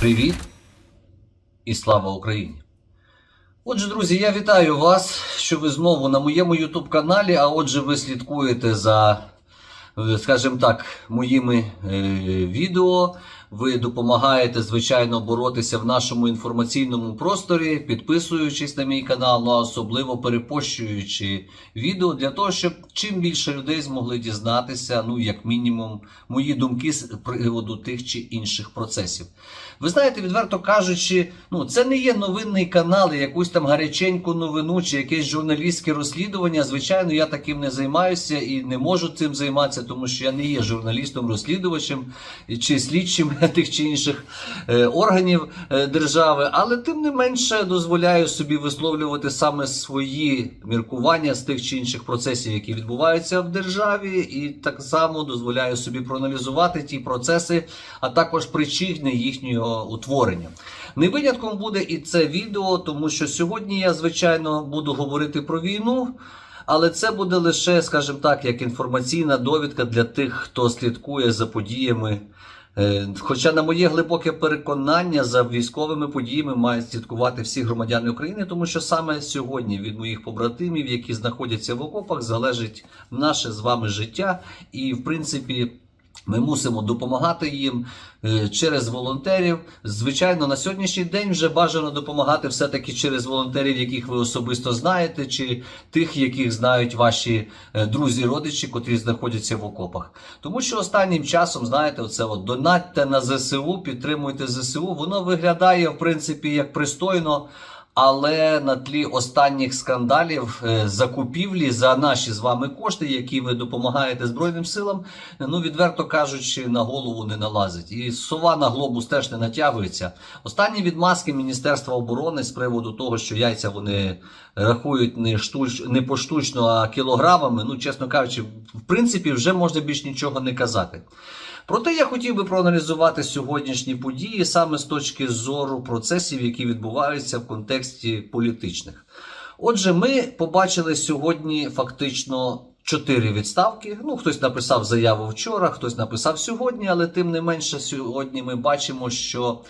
Привіт і слава Україні! Отже, друзі, я вітаю вас, що ви знову на моєму YouTube каналі. А отже, ви слідкуєте за, е, скажімо так, моїми е, відео. Ви допомагаєте, звичайно, боротися в нашому інформаційному просторі, підписуючись на мій канал, ну а особливо перепощуючи відео для того, щоб чим більше людей змогли дізнатися, ну як мінімум, мої думки з приводу тих чи інших процесів. Ви знаєте, відверто кажучи, ну це не є новинний канал, якусь там гаряченьку новину чи якесь журналістське розслідування. Звичайно, я таким не займаюся і не можу цим займатися, тому що я не є журналістом-розслідувачем чи слідчим тих чи інших е, органів е, держави, але тим не менше дозволяю собі висловлювати саме свої міркування з тих чи інших процесів, які відбуваються в державі, і так само дозволяю собі проаналізувати ті процеси, а також причини їхнього утворення. Не винятком буде і це відео, тому що сьогодні я, звичайно, буду говорити про війну. Але це буде лише, скажімо так, як інформаційна довідка для тих, хто слідкує за подіями. Е, Хоча, на моє глибоке переконання, за військовими подіями мають слідкувати всі громадяни України, тому що саме сьогодні від моїх побратимів, які знаходяться в окопах, залежить наше з вами життя, і в принципі. Ми мусимо допомагати їм е, через волонтерів. Звичайно, на сьогоднішній день вже бажано допомагати все-таки через волонтерів, яких ви особисто знаєте, чи тих, яких знають ваші е, друзі, родичі, котрі знаходяться в окопах. Тому що останнім часом, знаєте, оце от донатьте на ЗСУ, підтримуйте ЗСУ. Воно виглядає в принципі як пристойно. Але на тлі останніх скандалів е, закупівлі за наші з вами кошти, які ви допомагаєте Збройним силам, ну відверто кажучи, на голову не налазить. І сова на глобус теж не натягується. Останні відмазки Міністерства оборони з приводу того, що яйця вони рахують не штуч, не поштучно, а кілограмами. Ну, чесно кажучи, в принципі, вже можна більш нічого не казати. Проте я хотів би проаналізувати сьогоднішні події саме з точки зору процесів, які відбуваються в контексті політичних. Отже, ми побачили сьогодні фактично чотири відставки. Ну, хтось написав заяву вчора, хтось написав сьогодні, але тим не менше, сьогодні ми бачимо, що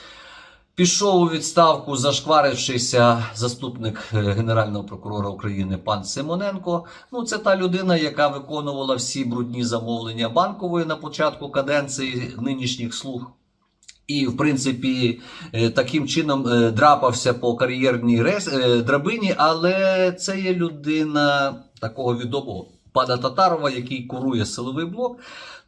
Пішов у відставку, зашкварившися заступник е, Генерального прокурора України пан Симоненко. Ну, це та людина, яка виконувала всі брудні замовлення банкової на початку каденції нинішніх слуг. І, в принципі, е, таким чином е, драпався по кар'єрній драбині, але це є людина такого відомого пана Татарова, який курує силовий блок.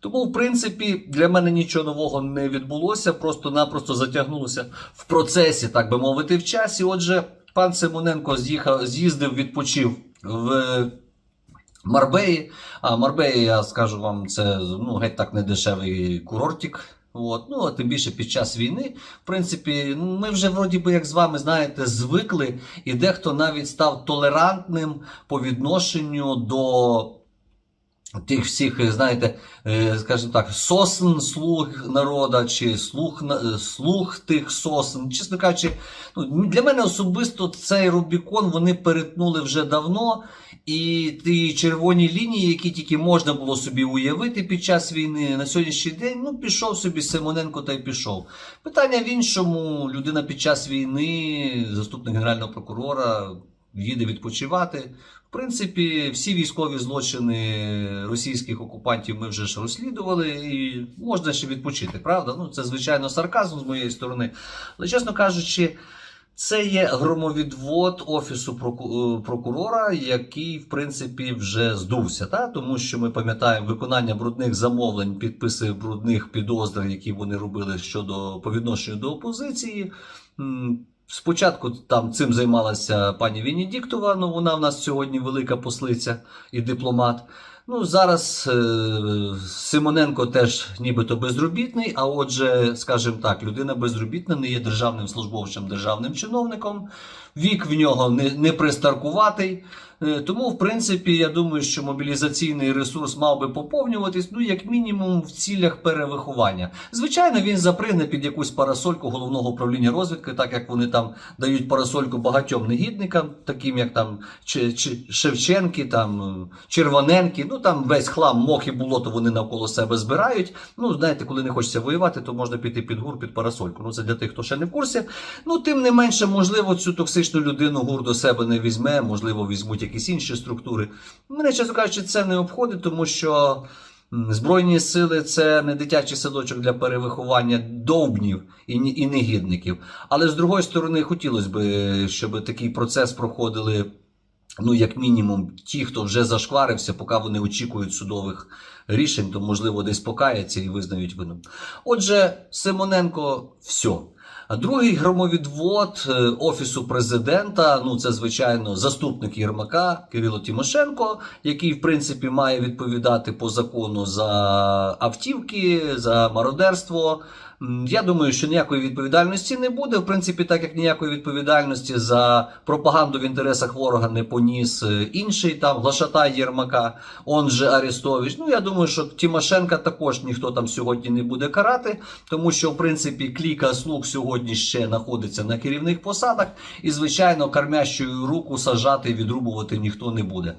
Тому, в принципі, для мене нічого нового не відбулося, просто-напросто затягнулося в процесі, так би мовити, в часі. Отже, пан Симоненко з'їхав, з'їздив, відпочив в Марбеї. А Марбеї, я скажу вам, це ну, геть так не дешевий курортик. От. Ну, а тим більше під час війни, в принципі, ми вже вроді би, як з вами знаєте, звикли, і дехто навіть став толерантним по відношенню до тих всіх, знаєте, е, скажімо так, сосн слуг народа, чи слуг, на- слуг тих сосн. Чесно кажучи, ну, для мене особисто цей Рубікон вони перетнули вже давно. І ті червоні лінії, які тільки можна було собі уявити під час війни, на сьогоднішній день ну пішов собі Симоненко та й пішов. Питання в іншому: людина під час війни, заступник генерального прокурора, їде відпочивати. В принципі, всі військові злочини російських окупантів ми вже ж розслідували, і можна ще відпочити, правда? Ну це звичайно сарказм з моєї сторони. Але чесно кажучи. Це є громовідвод офісу е, прокурора, який, в принципі, вже здувся, та? тому що ми пам'ятаємо виконання брудних замовлень, підписи брудних підозр, які вони робили щодо по відношенню до опозиції. Спочатку там цим займалася пані Венедіктова, ну вона в нас сьогодні велика послиця і дипломат. Ну, зараз е, Симоненко теж нібито безробітний, а отже, скажімо так, людина безробітна не є державним службовцем, державним чиновником. Вік в нього не, не пристаркуватий. Е, Тому, в принципі, я думаю, що мобілізаційний ресурс мав би поповнюватись, ну, як мінімум, в цілях перевиховання. Звичайно, він запригне під якусь парасольку головного управління розвідки, так як вони там дають парасольку багатьом негідникам, таким як там Шевченки, там е, Червоненки. Ну там весь хлам, мох і болото вони навколо себе збирають. Ну, знаєте, коли не хочеться воювати, то можна піти під гур, під парасольку. Ну, це для тих, хто ще не в курсі. Ну, тим не менше, можливо, цю токсичну людину гур до себе не візьме, можливо, візьмуть якісь інші структури. Мене, чесно кажучи, це не обходить, тому що. Збройні сили це не дитячий садочок для перевиховання довбнів і, негідників. Але з другої сторони, хотілося б, щоб такий процес проходили ну, як мінімум, ті, хто вже зашкварився, поки вони очікують судових рішень, то можливо десь покаяться і визнають вину. Отже, Симоненко, все. Другий громовідвод е, офісу президента, ну це звичайно заступник Єрмака Кирило Тимошенко, який в принципі має відповідати по закону за автівки, за мародерство. Я думаю, що ніякої відповідальності не буде. В принципі, так як ніякої відповідальності за пропаганду в інтересах ворога не поніс е, інший там глашатай Єрмака, он же Арестович. Ну я думаю, що Тимошенка також ніхто там сьогодні не буде карати, тому що в принципі кліка слуг сьогодні ще знаходиться на керівних посадах, і звичайно, кармящою руку сажати і відрубувати ніхто не буде.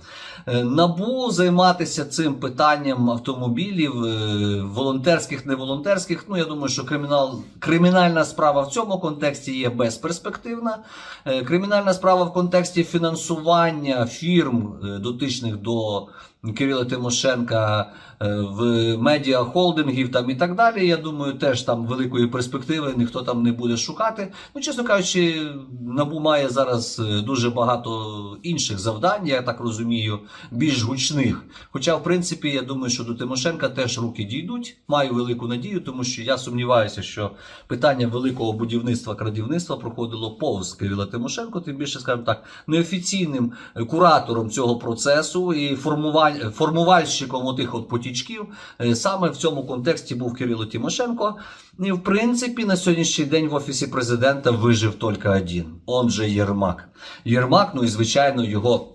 Е, Набу займатися цим питанням автомобілів, е, волонтерських, не волонтерських. Ну я думаю, що кримінал, кримінальна справа в цьому контексті є безперспективна. Е, Кримінальна справа в контексті фінансування фірм, е, дотичних до Кирила Тимошенка е, в медіахолдингів там і так далі. Я думаю, теж там великої перспективи ніхто там не буде шукати. Ну, чесно кажучи, набу має зараз е, дуже багато інших завдань, я так розумію, більш гучних. Хоча, в принципі, я думаю, що до Тимошенка теж руки дійдуть. Маю велику надію, тому що я сумніваюся, що питання великого будівництва крадівництва проходило повз Кирила Тимошенко, тим більше, скажімо так, неофіційним е, куратором цього процесу і формуваль... формувальщиком отих от потічків е, саме в цьому контексті був Кирило Тимошенко. І в принципі на сьогоднішній день в офісі президента вижив тільки один, он же Єрмак. Єрмак, ну і звичайно, його.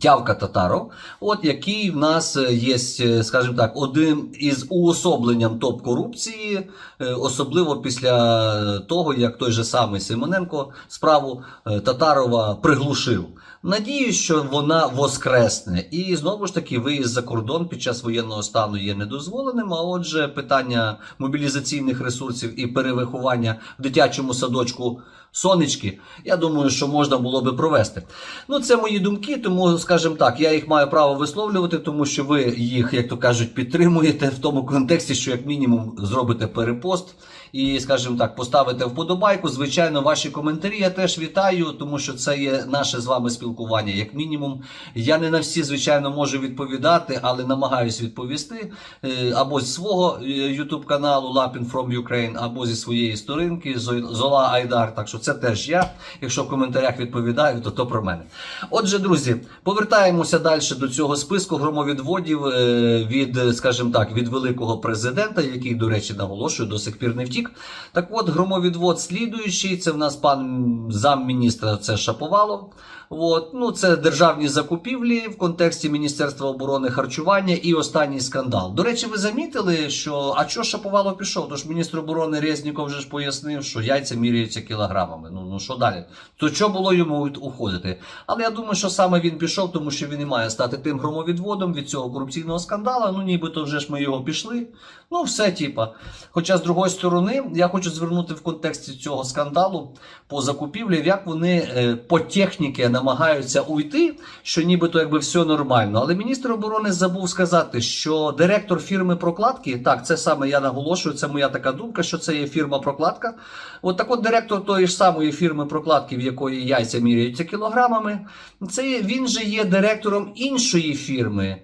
Тявка Татаров, от який в нас е, є, е, скажімо так, один із уособленням топ-корупції, е, особливо після того, як той же самий Симоненко справу Татарова приглушив. Надіюсь, що вона воскресне. І знову ж таки, виїзд за кордон під час воєнного стану є недозволеним. А отже, питання мобілізаційних ресурсів і перевиховання в дитячому садочку сонечки, я думаю, що можна було би провести. Ну, це мої думки, тому, скажімо так, я їх маю право висловлювати, тому що ви їх, як то кажуть, підтримуєте в тому контексті, що як мінімум зробите перепост і, скажімо так, поставите вподобайку. Звичайно, ваші коментарі я теж вітаю, тому що це є наше з вами спілкування. Як мінімум, я не на всі, звичайно, можу відповідати, але намагаюсь відповісти е, або з свого YouTube каналу Lapin from Ukraine, або зі своєї сторінки Зола Айдар. Так що це теж я. Якщо в коментарях відповідаю, то то про мене. Отже, друзі, повертаємося далі до цього списку громовідводів е, від, е, скажімо так, від великого президента, який, до речі, наголошую, до сих пір не втік. Так от, громовідвод слідуючий, це в нас пан замміністра, це Шаповалов. От, ну, це державні закупівлі в контексті Міністерства оборони харчування і останній скандал. До речі, ви замітили, що а чого Шаповалов пішов? Тож міністр оборони Резніков вже ж пояснив, що яйця міряються кілограмами. Ну, ну що далі? То що було йому уходити? Але я думаю, що саме він пішов, тому що він і має стати тим громовідводом від цього корупційного скандалу. Ну, нібито вже ж ми його пішли. Ну, все, типа. Хоча, з другої сторони, я хочу звернути в контексті цього скандалу по закупівлі, як вони е, по техніці намагаються уйти, що нібито якби все нормально. Але міністр оборони забув сказати, що директор фірми прокладки, так, це саме я наголошую, це моя така думка, що це є фірма прокладка. От так от директор тої ж самої фірми прокладки, в якої яйця міряються кілограмами, це він же є директором іншої фірми.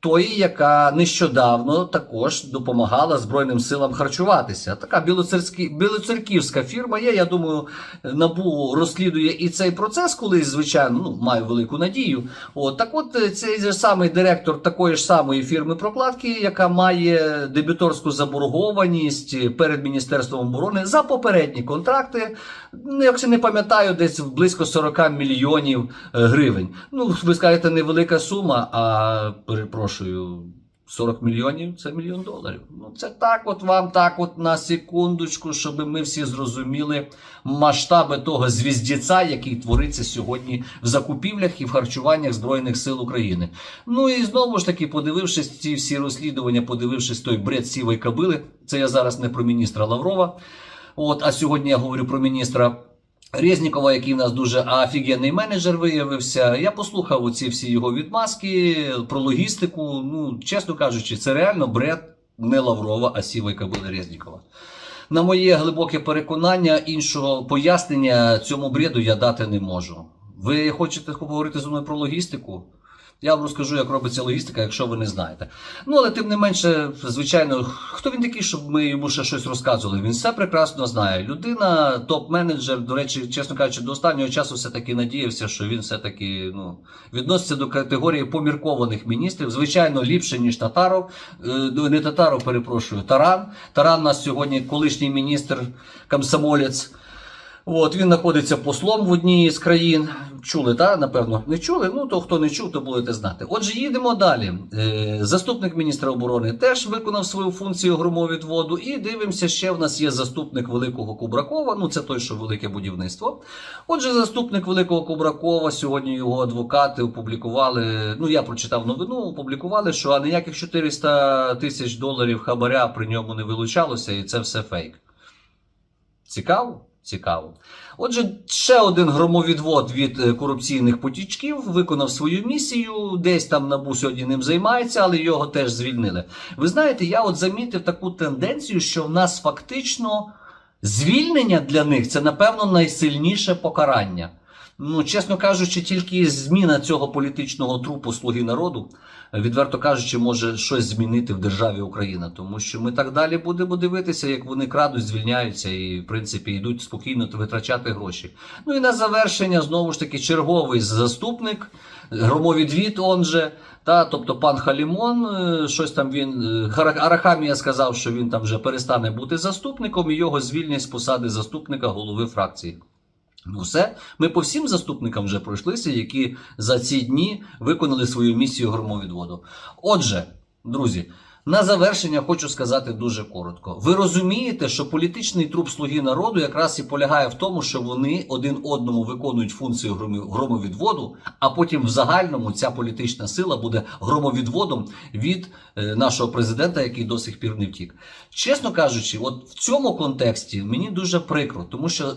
Тої, яка нещодавно також допомагала Збройним силам харчуватися. Така білоцерківська фірма є. Я думаю, НАБУ розслідує і цей процес колись, звичайно, ну, маю велику надію. От, так от е, цей же самий директор такої ж самої фірми прокладки, яка має дебіторську заборгованість перед Міністерством оборони за попередні контракти. Ну, Якщо не пам'ятаю, десь близько 40 мільйонів е, гривень. Ну, ви скажете, невелика сума, а перепрошую. 40 мільйонів це мільйон доларів. Ну це так, от вам так, от на секундочку, щоб ми всі зрозуміли масштаби того звіздіця, який твориться сьогодні в закупівлях і в харчуваннях Збройних сил України. Ну і знову ж таки, подивившись ці всі розслідування, подивившись той бред сівої кабили, це я зараз не про міністра Лаврова. От, а сьогодні я говорю про міністра Резнікова, який в нас дуже офігенний менеджер виявився. Я послухав оці всі його відмазки про логістику. Ну, чесно кажучи, це реально бред не Лаврова, а сівої кабини Резнікова. На моє глибоке переконання, іншого пояснення цьому бреду я дати не можу. Ви хочете поговорити зі мною про логістику? Я вам розкажу, як робиться логістика, якщо ви не знаєте. Ну, але тим не менше, звичайно, хто він такий, щоб ми йому ще щось розказували? Він все прекрасно знає. Людина, топ-менеджер, до речі, чесно кажучи, до останнього часу все-таки надіявся, що він все-таки ну, відноситься до категорії поміркованих міністрів. Звичайно, ліпше, ніж Татаров. Е, ну, не Татаров, перепрошую, Таран. Таран у нас сьогодні колишній міністр, комсомолець. От, він знаходиться послом в одній з країн. Чули, так? Напевно, не чули. Ну, то хто не чув, то будете знати. Отже, їдемо далі. Е, заступник міністра оборони теж виконав свою функцію громовідводу. І дивимося, ще в нас є заступник Великого Кубракова. Ну, це той, що велике будівництво. Отже, заступник Великого Кубракова, сьогодні його адвокати опублікували. Ну, я прочитав новину, опублікували, що а ніяких 400 тисяч доларів хабаря при ньому не вилучалося, і це все фейк. Цікаво? Цікаво. Отже, ще один громовідвод від е, корупційних потічків виконав свою місію. Десь там набу сьогодні ним займається, але його теж звільнили. Ви знаєте, я от замітив таку тенденцію, що в нас фактично звільнення для них це, напевно, найсильніше покарання. Ну, чесно кажучи, тільки зміна цього політичного трупу слуги народу, відверто кажучи, може щось змінити в державі Україна, тому що ми так далі будемо дивитися, як вони крадуть, звільняються і, в принципі, йдуть спокійно витрачати гроші. Ну і на завершення знову ж таки черговий заступник, громовідвід, он же. Та, тобто пан Халімон, е, щось там він е, Арахамія сказав, що він там вже перестане бути заступником, і його звільнять з посади заступника голови фракції. Ну, все, ми по всім заступникам вже пройшлися, які за ці дні виконали свою місію громовідводу. Отже, друзі, на завершення хочу сказати дуже коротко. Ви розумієте, що політичний труп слуги народу якраз і полягає в тому, що вони один одному виконують функцію громовідводу, а потім в загальному ця політична сила буде громовідводом від е, нашого президента, який до сих пір не втік. Чесно кажучи, от в цьому контексті мені дуже прикро, тому що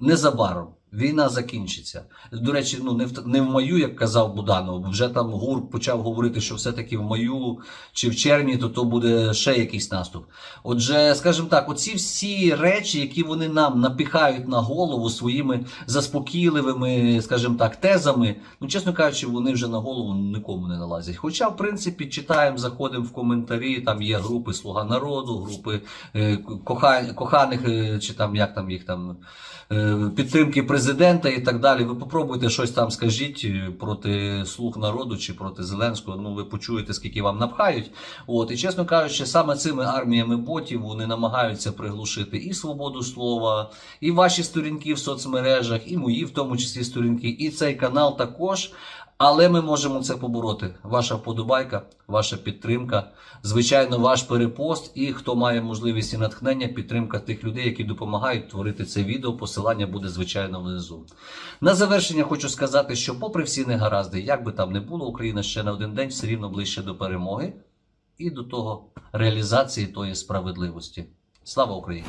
незабаром війна закінчиться. До речі, ну не в не в маю, як казав Буданов. Вже там ГУР почав говорити, що все-таки в маю чи в червні, то то буде ще якийсь наступ. Отже, скажімо так, оці всі речі, які вони нам напіхають на голову своїми заспокійливими, скажімо так, тезами, ну чесно кажучи, вони вже на голову нікому не налазять. Хоча, в принципі, читаємо, заходимо в коментарі, там є групи Слуга народу, групи е, коха- коханих, е, чи там як там їх там е, підтримки президента і так далі. Ви попробуйте щось там скажіть е, проти слуг народу чи проти Зеленського. Ну ви почуєте, скільки вам напхають. От і чесно кажучи, саме цими арміями ботів вони намагаються приглушити і свободу слова, і ваші сторінки в соцмережах, і мої, в тому числі сторінки, і цей канал також. Але ми можемо це побороти. Ваша вподобайка, ваша підтримка, звичайно, ваш перепост. І хто має можливість і натхнення, підтримка тих людей, які допомагають творити це відео. Посилання буде звичайно внизу. На завершення хочу сказати, що, попри всі негаразди, як би там не було, Україна ще на один день все рівно ближче до перемоги і до того реалізації тої справедливості. Слава Україні!